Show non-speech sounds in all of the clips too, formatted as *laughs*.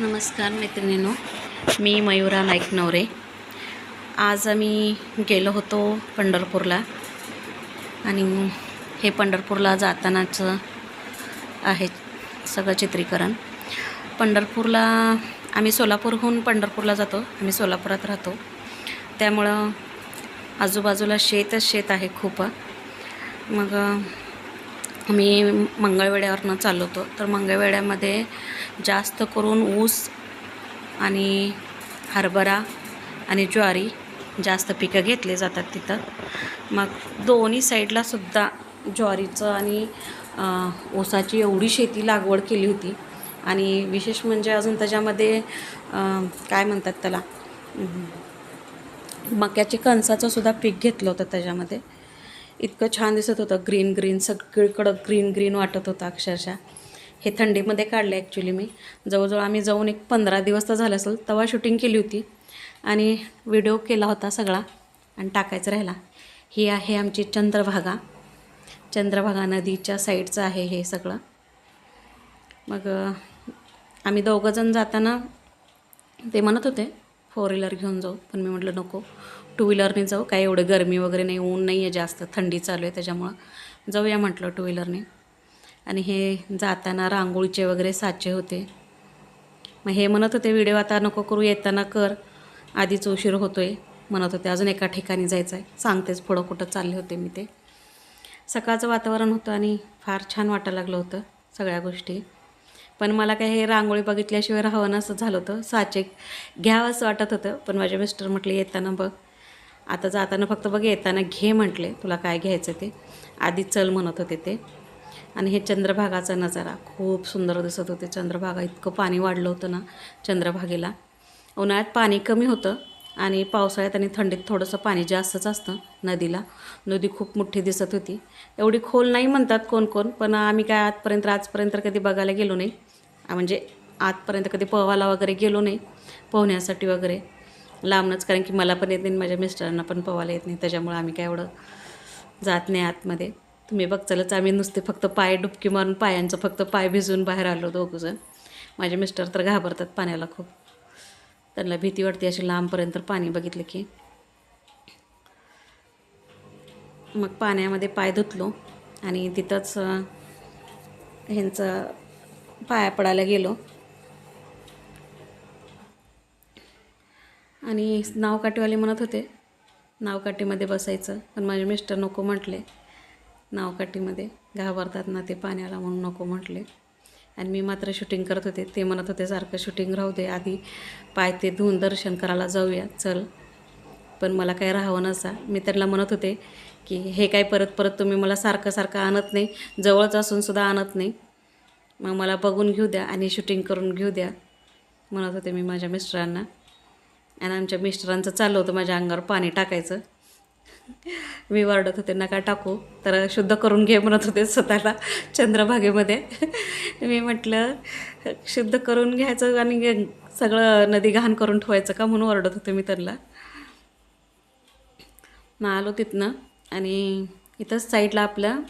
नमस्कार मैत्रिणीनो मी मयुरा नाईक नवरे आज आम्ही गेलो होतो पंढरपूरला आणि हे पंढरपूरला जातानाचं आहे सगळं चित्रीकरण. पंढरपूरला आम्ही सोलापूरहून पंढरपूरला जातो आम्ही सोलापुरात राहतो. त्यामुळं आजूबाजूला शेतच शेत आहे खूप. मग आम्ही मंगळवेड्यावरनं चालवतो तर मंगळवेड्यामध्ये जास्त करून ऊस आणि हरभरा आणि ज्वारी जास्त पिकं घेतले जातात तिथं. मग दोन्ही साईडला सुद्धा ज्वारीचं आणि ऊसाची एवढी शेती लागवड केली होती. आणि विशेष म्हणजे अजून त्याच्यामध्ये काय म्हणतात त्याला मक्याचे कणसाचं सुद्धा पीक घेतलं होतं त्याच्यामध्ये. इतकं छान दिसत होतं ग्रीन ग्रीन सगळीकडं ग्रीन ग्रीन वाटत होतं अक्षरशः. हे थंडीमध्ये काढलं ॲक्च्युली मी. जवळजवळ आम्ही जाऊन एक पंधरा दिवस तर झालं असेल तेव्हा शूटिंग केली होती. आणि व्हिडिओ केला होता सगळा आणि टाकायचा राहिला. ही आहे आमची चंद्रभागा. चंद्रभागा नदीच्या साईडचं आहे हे सगळं. मग आम्ही दोघंजण जाताना ते म्हणत होते फोर व्हीलर घेऊन जाऊ. पण मी म्हटलं नको. टू व्हीलरने जाऊ. काय एवढं गरमी वगैरे नाही ऊन नाही आहे जास्त. थंडी चालू आहे त्याच्यामुळं. जाऊया म्हटलं टू व्हीलरने आणि हे जाताना रांगोळीचे वगैरे साचे होते. मग हे म्हणत होते व्हिडिओ आता नको करू येताना कर. आधीच उशीर होतो आहे म्हणत होते अजून एका ठिकाणी जायचं आहे सांगतेच पुढं कुठं चालले होते मी ते. सकाळचं वातावरण होतं आणि फार छान वाटायला लागलं होतं सगळ्या गोष्टी. पण मला काय हे रांगोळी बघितल्याशिवाय राहावं असं झालं होतं. साचे घ्यावं असं वाटत होतं पण माझे मिस्टर म्हटले येताना बघ. आता जाताना फक्त बघ येताना घे म्हटले. तुला काय घ्यायचं ते. आधी चल म्हणत होते ते. आणि हे चंद्रभागाचा नजारा खूप सुंदर दिसत होते. चंद्रभागा इतकं पाणी वाढलं होतं ना चंद्रभागेला. उन्हाळ्यात पाणी कमी होतं आणि पावसाळ्यात आणि थंडीत थोडंसं पाणी जास्तच असतं नदीला. नदी खूप मोठी दिसत होती. एवढी खोल नाही म्हणतात कोण कोण पण आम्ही काय आजपर्यंत आजपर्यंत कधी बघायला गेलो नाही. म्हणजे आजपर्यंत कधी पोहायला वगैरे गेलो नाही पोहण्यासाठी वगैरे. लांबणंच कारण की मला पण येत नाही माझ्या मिस्टरांना पण पोहायला येत नाही. त्याच्यामुळं आम्ही काय एवढं जात नाही आतमध्ये. तुम्ही बघचालच आम्ही नुसते फक्त पाय डुबकी मारून पायांचं फक्त पाय भिजून बाहेर आलो दोघंजण. माझे मिस्टर तर घाबरतात पाण्याला खूप. त्यांना भीती वाटते अशी लांबपर्यंत पाणी बघितलं की. मग पाण्यामध्ये पाय धुतलो आणि तिथंच ह्यांचं पाया पडायला गेलो. आणि नावकाठीवाले म्हणत होते नावकाठीमध्ये बसायचं. पण माझे मिस्टर नको म्हटले. नावकाठीमध्ये घाबरतात ना ते पाण्याला म्हणून नको म्हटले. आणि मी मात्र शूटिंग करत होते. ते म्हणत होते सारखं शूटिंग राहू दे. आधी पाय ते धुवून दर्शन करायला जाऊया. चल. पण मला काय राहावं नसा. मी त्यांना म्हणत होते की हे काय परत परत तुम्ही मला सारखं सारखं आणत नाही. जवळच असूनसुद्धा आणत नाही. मग मला बघून घेऊ द्या आणि शूटिंग करून घेऊ द्या. म्हणत होते मी माझ्या मिस्टरांना. आणि आमच्या मिस्टरांचं चाललं होतं माझ्या अंगावर पाणी टाकायचं. मी वरडत होते नका टाकू. तर शुद्ध करून घे म्हणत होते स्वतःला चंद्रभागेमध्ये. मी म्हटलं शुद्ध करून घ्यायचं आणि सगळं नदी घाण करून ठेवायचं का? म्हणून ओरडत होते मी त्यांना. मग आलो तिथनं आणि इथंच साईडला आपलं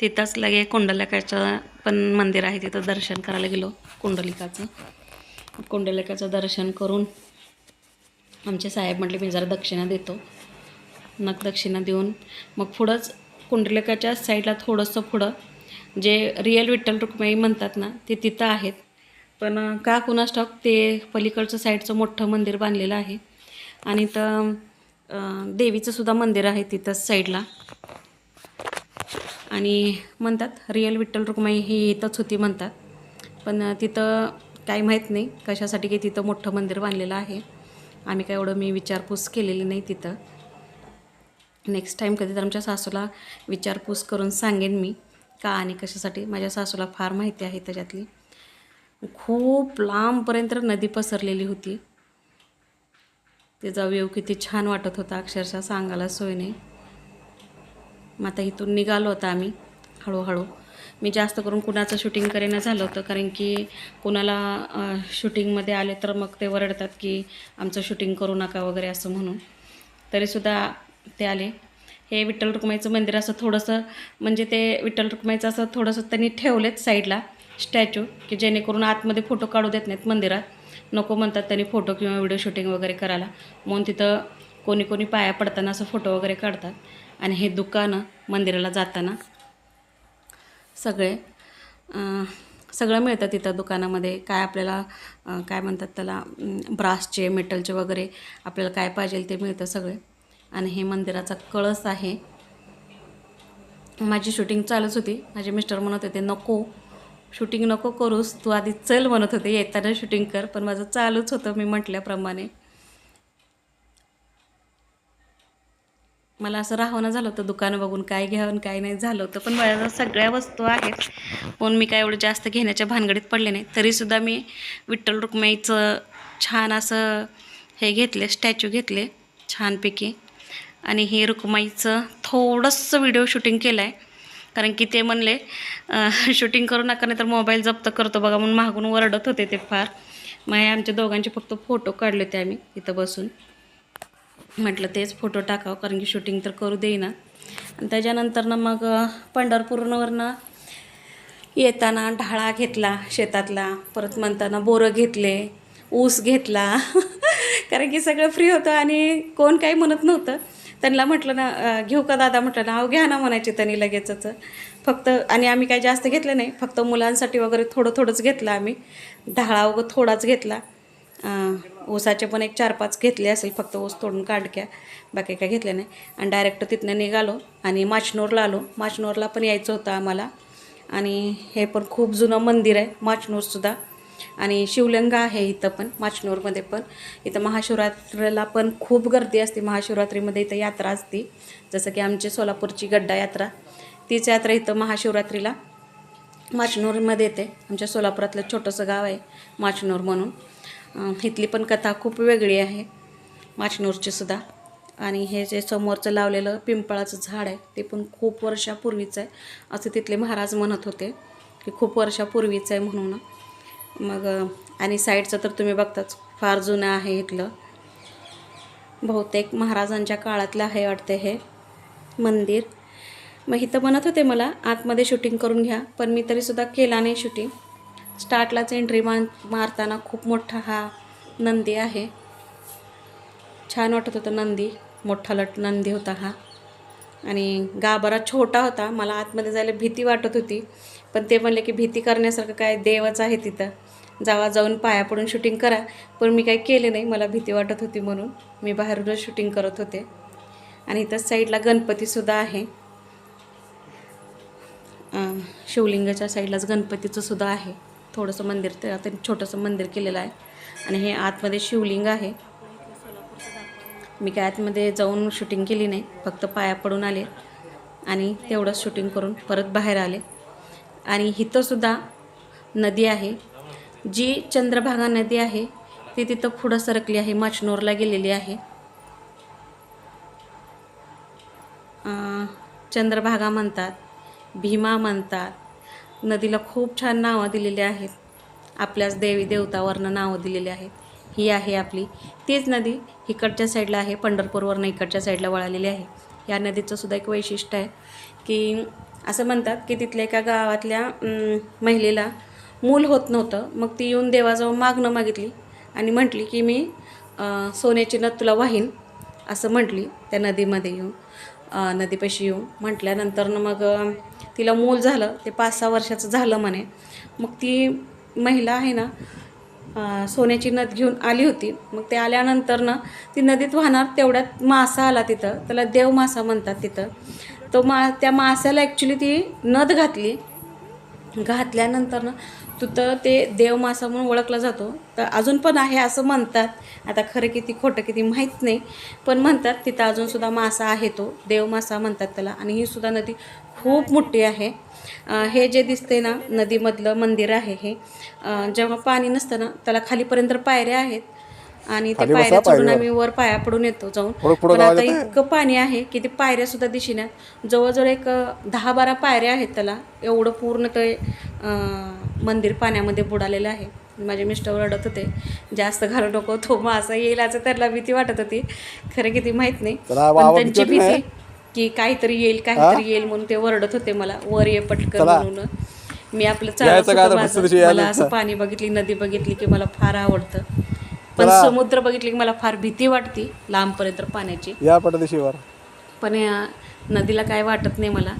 तिथंच लगे कुंडलिकाचं पण मंदिर आहे तिथं दर्शन करायला गेलो कुंडलिकाचं. कुंडलिकाचं दर्शन करून आमचे साहेब म्हटले मी जरा दक्षिणा देतो. नक दक्षिणा देऊन मग पुढंच कुंडलिकाच्या साईडला थोडंसं पुढं जे रिअल विठ्ठल रुक्माई म्हणतात ना ते तिथं आहेत. पण का कुणा स्टॉक ते पलीकडचं साईडचं मोठं मंदिर बांधलेलं आहे. आणि तर देवीचं सुद्धा मंदिर आहे तिथंच साईडला. आणि म्हणतात रिअल विठ्ठल रुक्माई ही इथंच होती म्हणतात. पण तिथं काही माहीत नाही कशासाठी की तिथं मोठं मंदिर बांधलेलं आहे. आम्ही काय एवढं मी विचारपूस केलेली नाही तिथं. नेक्स्ट टाईम कधी तर आमच्या सासूला विचारपूस करून सांगेन मी का आणि कशासाठी. माझ्या सासूला फार माहिती आहे त्याच्यातली. खूप लांबपर्यंत नदी पसरलेली होती. त्याचा व्यू किती छान वाटत होता अक्षरशः सांगायला सोय नाही. मग आता इथून निघालो होता आम्ही हळूहळू. मी जास्त करून कुणाचं शूटिंग करेना झालं होतं कारण की कुणाला शूटिंगमध्ये आले तर मग ते वरडतात की आमचं शूटिंग करू नका वगैरे असं म्हणून. तरीसुद्धा ते आले. हे विठ्ठल रुक्माईचं मंदिर असं थोडंसं म्हणजे ते विठ्ठल रुक्माईचं असं थोडंसं त्यांनी ठेवलेत साईडला स्टॅच्यू की जेणेकरून आतमध्ये फोटो काढू देत नाहीत मंदिरात. नको म्हणतात त्यांनी फोटो किंवा व्हिडिओ शूटिंग वगैरे करायला. म्हणून तिथं कोणी कोणी पाया पडताना असं फोटो वगैरे काढतात. आणि हे दुकानं मंदिराला जाताना सगळे सगळं मिळतं तिथं दुकानामध्ये. काय आपल्याला काय म्हणतात त्याला ब्रासचे मेटलचे वगैरे आपल्याला काय पाहिजे ते मिळतं सगळे. आणि हे मंदिराचा कळस आहे. माझी शूटिंग चालूच होती. माझे मिस्टर म्हणत होते नको शूटिंग नको करूस तू आधी चल म्हणत होते. येताना शूटिंग कर. पण माझं चालूच होतं मी म्हटल्याप्रमाणे. मला असं राहणं झालं होतं दुकानं बघून काय घ्यावं काय नाही झालं होतं. पण माझ्या सगळ्या वस्तू आहेत. पण मी काय एवढं जास्त घेण्याच्या भानगडीत पडले नाही. तरीसुद्धा मी विठ्ठल रुक्माईचं छान असं हे घेतले स्टॅच्यू घेतले छानपैकी. आणि हे रुक्माईचं थोडंसं व्हिडिओ शूटिंग केलं आहे कारण की ते म्हणले शूटिंग करू नका नाही तर मोबाईल जप्त करतो बघा म्हणून मागून ओरडत होते ते फार. मग हे आमच्या दोघांचे फक्त फोटो काढले होते आम्ही इथं बसून. म्हटलं तेच फोटो टाकावं कारण की शूटिंग तर करू देईना. आणि त्याच्यानंतर मग पंढरपूरवरनं येताना ढाळा घेतला शेतातला. परत म्हणताना बोरं घेतले ऊस घेतला. *laughs* कारण की सगळं फ्री होतं आणि कोण काही म्हणत नव्हतं. त्यांना म्हटलं ना घेऊ का दादा? म्हटलं ना अहो घ्या ना म्हणायचे त्यांनी लगेचच फक्त आणि आम्ही काही जास्त घेतलं नाही. फक्त मुलांसाठी वगैरे थोडं थोडंच घेतलं आम्ही. ढाळा वगैरे थोडाच घेतला. ऊसाचे पण एक चार पाच घेतले असेल फक्त ऊस तोडून काढक्या बाकी काय घेतले नाही. आणि डायरेक्ट तिथनं निघालो आणि माचनोरला आलो. माचनोरला पण यायचं होतं आम्हाला. आणि हे पण खूप जुनं मंदिर आहे माचनूरसुद्धा आणि शिवलिंग आहे इथं पण माचनूरमध्ये पण. इथं महाशिवरात्रीला पण खूप गर्दी असते. महाशिवरात्रीमध्ये इथं यात्रा असते. जसं की आमची सोलापूरची गड्डा यात्रा. तीच यात्रा इथं महाशिवरात्रीला माचनूरमध्ये येते. आमच्या सोलापुरातलं छोटंसं गाव आहे माचनूर म्हणून. इथली पण कथा खूप वेगळी आहे. माचनूरची सुद्धा. आणि हे जे समोरचं लावलेलं पिंपळाचं झाड आहे ते पण खूप वर्षापूर्वीचं आहे. असं तिथले महाराज म्हणत होते की खूप वर्षापूर्वीचं आहे म्हणून. मग आणि साईडचं तर तुम्ही बघताच फार जुनं आहे इथलं. बहुतेक महाराजांच्या काळातलं आहे वाटते हे मंदिर. मग इथं म्हणत होते मला आतमध्ये शूटिंग करून घ्या पण मी तरीसुद्धा केला नाही शूटिंग स्टार्टलाच एंट्री मार मारताना खूप मोठा हा नंदी आहे. छान वाटत होतं नंदी मोठा लट नंदी होता हा. आणि गाभारा छोटा होता. मला आतमध्ये जायला भीती वाटत होती. पण ते म्हणले की भीती करण्यासारखं काय देवच आहे तिथं. जावा जाऊन पाया पडून शूटिंग करा. पण मी काही केले नाही. मला भीती वाटत होती म्हणून मी बाहेरूनच शूटिंग करत होते. आणि इथं साईडला गणपतीसुद्धा आहे. शिवलिंगाच्या साईडलाच गणपतीचं सुद्धा आहे. थोडंसं मंदिर ते छोटंसं मंदिर केलेलं आहे. आणि हे आतमध्ये शिवलिंग आहे. मी काय आतमध्ये जाऊन शूटिंग केली नाही. फक्त पाया पडून आले आणि तेवढंच शूटिंग करून परत बाहेर आले. आणि इथंसुद्धा नदी आहे. जी चंद्रभागा नदी आहे ती तिथं पुढं सरकली आहे. माचनोरला गेलेली आहे. चंद्रभागा म्हणतात भीमा म्हणतात नदीला खूप छान नावं दिलेली आहेत. आपल्याच देवी देवतावरनं नावं दिलेली आहेत. ही आहे आपली तीच नदी इकडच्या साईडला आहे पंढरपूरवरनं इकडच्या साईडला वळालेली आहे. या नदीचं सुद्धा एक वैशिष्ट्य आहे की असं म्हणतात की तिथल्या एका गावातल्या महिलेला मूल होत नव्हतं. मग ती येऊन देवाजवळ मागणं मागितली आणि म्हटली की मी सोन्याची नथ तुला वाहीन असं म्हटली त्या नदीमध्ये येऊन. नदीपाशी येऊ म्हटल्यानंतर मग तिला मूल झालं. ते पाच सहा वर्षाचं झालं म्हणे. मग ती महिला आहे ना सोन्याची नद घेऊन आली होती. मग ते आल्यानंतर ना ती नदीत वाहणार तेवढ्यात मासा आला तिथं. त्याला देव मासा म्हणतात तिथं. तो मा त्या मासाला ॲक्च्युली ती नद घातली. घातल्यानंतर ना ते देव मासा म्हणून ओळखला जातो. तर अजून पण आहे असं म्हणतात. आता खरं किती खोटं किती माहीत नाही. पण म्हणतात तिथं अजूनसुद्धा मासा आहे तो. देव मासा म्हणतात त्याला. आणि ही सुद्धा नदी खूप मोठी आहे. हे जे दिसते ना नदीमधलं मंदिर आहे हे. जेव्हा पाणी नसतं ना त्याला खालीपर्यंत पायऱ्या आहेत. आणि ते पायऱ्या चढून. आम्ही वर पाया पडून येतो जाऊन. पण आता? इतकं पाणी आहे की ते पायऱ्या सुद्धा दिशीना. जवळजवळ एक दहा बारा पायऱ्या आहेत त्याला. एवढं पूर्ण ते मंदिर पाण्यामध्ये बुडालेलं आहे. माझे मिस्टर रडत होते. जास्त घालू नको तो मासा येईल असं त्याला भीती वाटत होती. खरं किती माहीत नाही. पण त्यांची भीती की काहीतरी येईल काहीतरी येईल म्हणून ते वरडत होते मला. वर ये पटकन. म्हणून. मी आपलं चालत मला असं. पाणी बघितली नदी बघितली की मला फार आवडतं. पण. समुद्र बघितली की मला फार भीती वाटते लांबपर्यंत पाण्याची. या पटदिशीवर पण या नदीला काय वाटत नाही मला.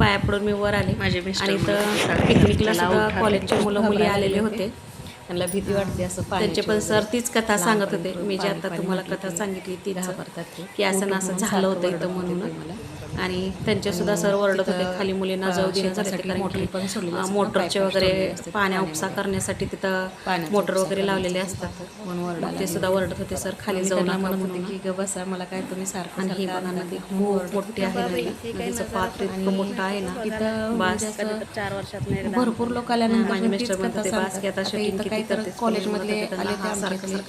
पाया पडून मी वर आले. माझे मिस्टर आणि तर पिकनिकला सुद्धा कॉलेजचे मुलं मुली आलेले होते. त्यांना भीती वाटते असं त्यांचे पण सर तीच कथा सांगत होते. मी जी आता तुम्हाला कथा सांगितली तीच की असं ना असं झालं होतं इथं म्हणून. आणि त्यांचे सुद्धा सर ओरडत होते खाली मुलींना जाऊ देण्यासाठी कारण मोटरचे वगैरे पाण्या उपसा करण्यासाठी तिथं मोटर वगैरे लावलेले असतात. मग ते सुद्धा ओरडत होते सर खाली जाऊ नका म्हणून. की ग बसा मला काय तुम्ही सारखं आणि ही खूप मोठी आहे नदीचं पात्र इतकं मोठं आहे ना इथं बास चार वर्षात भरपूर लोक आल्यानंतर माझे मिस्टर म्हणत कथा होते बास की आता. शूटिंग इथं करतेस कॉलेजमधले आले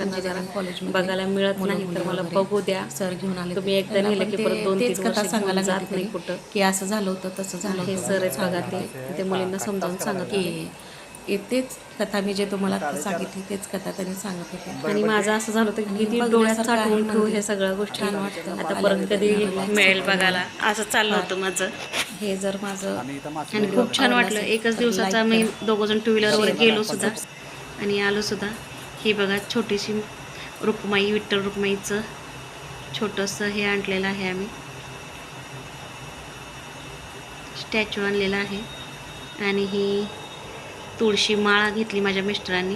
नजारा कॉलेजमध्ये बघायला मिळत नाही तर मला बघू द्या. सर घेऊन आले तुम्ही एकदा नेलं की परत दोन तीन कथा सांगायला जात नाही तरी कुठं. की असं झालं होतं तसं झालं हे सर बघा ते ते मुलींना समजावून सांगत की तेच कथा मी जे तुम्हाला सांगितली तेच कथा त्यांनी सांगत होते. आणि माझं असं झालं होतं की किती डोळ्यात साठवून ठेवू हे सगळ्या गोष्टी आता परत कधी मिळेल बघायला. असं चाललं होतं माझं. हे जर माझं आणि खूप छान वाटलं. एकच दिवसाचा आम्ही दोघंजण टू व्हीलरवर गेलो सुद्धा आणि आलोसुद्धा हे ही बघा छोटीशी रुक्माई विठ्ठल रुक्माईचं छोटंसं हे आणलेलं आहे आम्ही. स्टॅच्यू आणलेला आहे. आणि ही तुळशी माळा घेतली माझ्या मिस्टरांनी.